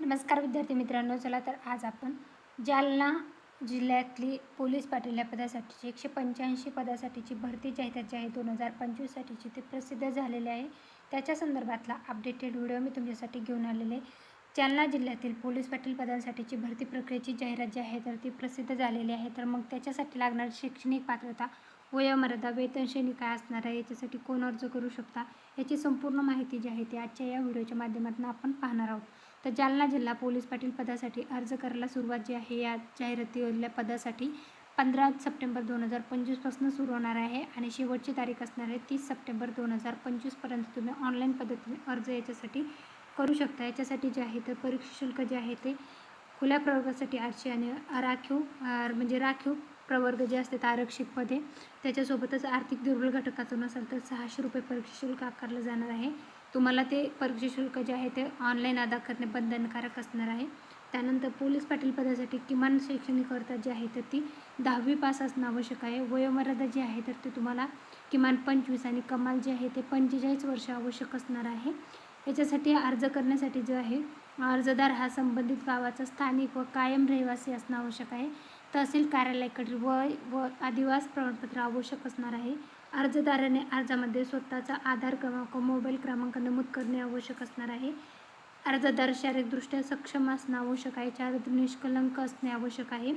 नमस्कार विद्यार्थी मित्रांनो चला तर आज आपण जालना जिल्ह्यातली पोलीस पाटील या पदासाठीची एकशे पंच्याऐंशी पदासाठीची भरती जाहिरात जी आहे दोन हजार पंचवीससाठीची ते प्रसिद्ध झालेले आहे. त्याच्या संदर्भातला अपडेटेड व्हिडिओ मी तुमच्यासाठी घेऊन आलेले आहे. जालना जिल्ह्यातील पोलीस पाटील पदासाठीची भरती प्रक्रियेची जाहिरात जी आहे तर ती प्रसिद्ध झालेली आहे. तर मग त्याच्यासाठी लागणारी शैक्षणिक पात्रता वयोमर्यादा वेतनश्रेणी काय असणार आहे याच्यासाठी कोण अर्ज करू शकता याची संपूर्ण माहिती जी आहे ती आजच्या या व्हिडिओच्या माध्यमातून आपण पाहणार आहोत. तर जालना जिल्हा पोलीस पाटील पदासाठी अर्ज करायला सुरुवात जी आहे या जाहिरातीवरल्या पदासाठी पंधरा सप्टेंबर दोन हजार पंचवीसपासून सुरू होणार आहे आणि शेवटची तारीख असणार आहे तीस सप्टेंबर दोन हजार पंचवीसपर्यंत तुम्ही ऑनलाईन पद्धतीने अर्ज याच्यासाठी करू शकता. याच्यासाठी जे आहे तर परीक्षा शुल्क जे आहे ते खुल्या प्रवर्गासाठी आठशे आणि राखीव म्हणजे राखीव प्रवर्ग जे असतात आरक्षित पदे त्याच्यासोबतच आर्थिक दुर्बल घटकातून असेल तर सहाशे रुपये परीक्षा शुल्क आकारलं जाणार आहे. तुम्हाला ते परीक्षा शुल्क जे आहे ते ऑनलाईन अदा करणे बंधनकारक असणार आहे. त्यानंतर पोलीस पाटील पदासाठी किमान शैक्षणिक अर्हता जी आहे तर ती दहावी पास असणं आवश्यक आहे. वयोमर्यादा जी आहे तर ती तुम्हाला किमान पंचवीस आणि कमाल जे आहे ते पंचेचाळीस वर्ष आवश्यक असणार आहे. याच्यासाठी अर्ज करण्यासाठी जो आहे अर्जदार हा संबंधित गावाचा स्थानिक व कायम रहिवासी असणं आवश्यक आहे. तहसील कार्यालयाकडील वय व आदिवास प्रमाणपत्र आवश्यक असणार आहे. अर्जदाराने अर्जामध्ये स्वतःचा आधार क्रमांक मोबाईल क्रमांक नमूद करणे आवश्यक असणार आहे. अर्जदार शारीरिकदृष्ट्या सक्षम असणं आवश्यक आहे. चार निष्कलंक असणे आवश्यक आहे.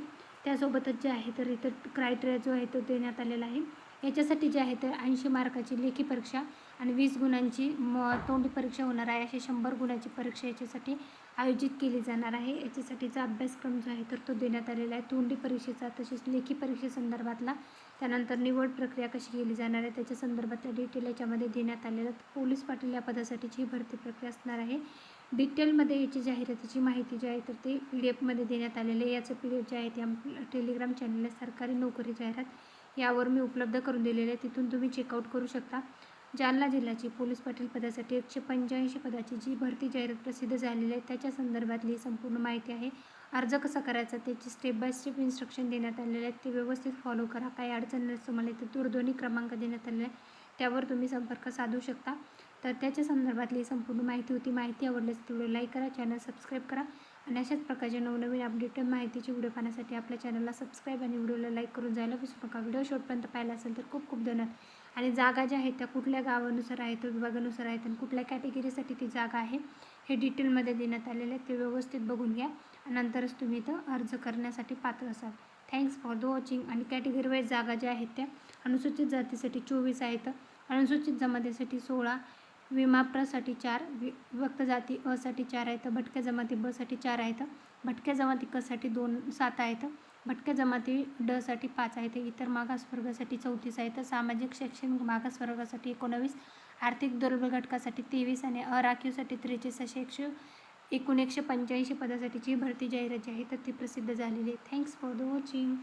त्यासोबतच जे आहे तर इथं क्रायटेरिया जो आहे तो देण्यात आलेला आहे. याच्यासाठी जे आहे तर ऐंशी मार्काची लेखी परीक्षा आणि वीस गुणांची म तोंडी परीक्षा होणार आहे. अशी शंभर गुणांची परीक्षा याच्यासाठी आयोजित केली जाणार आहे. याच्यासाठीचा अभ्यासक्रम जो आहे तर तो देण्यात आलेला आहे. तोंडी परीक्षेचा तसेच लेखी परीक्षेसंदर्भातला त्यानंतर निवड प्रक्रिया कशी केली जाणार आहे त्याच्या संदर्भातल्या डिटेल याच्यामध्ये देण्यात आलेलं पोलीस पाटील या पदासाठीची ही भरती प्रक्रिया असणार आहे. डिटेलमध्ये याची जाहिरातीची माहिती जी आहे तर ती पी डी एफमध्ये देण्यात आलेली आहे. याचं पी डी एफ जे आहे ते टेलिग्राम चॅनलला सरकारी नोकरी जाहिरात यावर मी उपलब्ध करून दिलेले आहे. तिथून तुम्ही चेकआउट करू शकता. जालना जिल्ह्याची पोलीस पाटील पदासाठी एकशे पंच्याऐंशी पदाची जी भरती जाहिरात प्रसिद्ध झालेली आहे त्याच्या संदर्भातली संपूर्ण माहिती आहे. अर्ज कसा करायचा त्याची स्टेप बाय स्टेप इन्स्ट्रक्शन देण्यात आलेले आहेत. ते व्यवस्थित फॉलो करा. काही अडचण नसतो तुम्हाला इथे दूरध्वनी क्रमांक देण्यात आलेला आहे त्यावर तुम्ही संपर्क साधू शकता. तर त्याच्या संदर्भातली संपूर्ण माहिती होती. माहिती आवडल्यास तेवढं लाईक करा चॅनल सबस्क्राईब करा. आणि अशाच प्रकारचे नवनवीन अपडेट माहितीची व्हिडिओ पाहण्यासाठी आपल्या चॅनलला सबस्क्राईब आणि व्हिडिओला लाईक करून जायला विसरू नका. व्हिडिओ शेवटपर्यंत पाहिला असेल तर खूप खूप धन्यवाद. आणि जागा ज्या आहेत त्या कुठल्या गावानुसार आहेत विभागानुसार आहेत आणि कुठल्या कॅटेगरीसाठी ती जागा आहे हे डिटेलमध्ये देण्यात आलेले आहे ते व्यवस्थित बघून घ्या आणि नंतरच तुम्ही इथं अर्ज करण्यासाठी पात्र असाल. थँक्स फॉर द वॉचिंग आणि कॅटेगरी वाईज जागा ज्या आहेत त्या अनुसूचित जातीसाठी चोवीस आहेत. अनुसूचित जमातीसाठी सोळा विमा प्रसाठी चार वि विभक्त जाती असाठी चार आहेत भटक्या जमाती बसाठी चार आहेत भटक्या जमाती कसाठी दोन सात आहेत भटक्या जमाती डसाठी पाच आहेत इतर मागासवर्गासाठी चौतीस आहेत सामाजिक शैक्षणिक मागासवर्गासाठी एकोणावीस आर्थिक दुर्बल घटकासाठी तेवीस आणि अराखीवसाठी त्रेचाळीस असे एकशे एकूण एकशे पंच्याऐंशी पदासाठीची भरती जाहिरात जी आहे तर ती प्रसिद्ध झालेली आहे. Thanks for the watching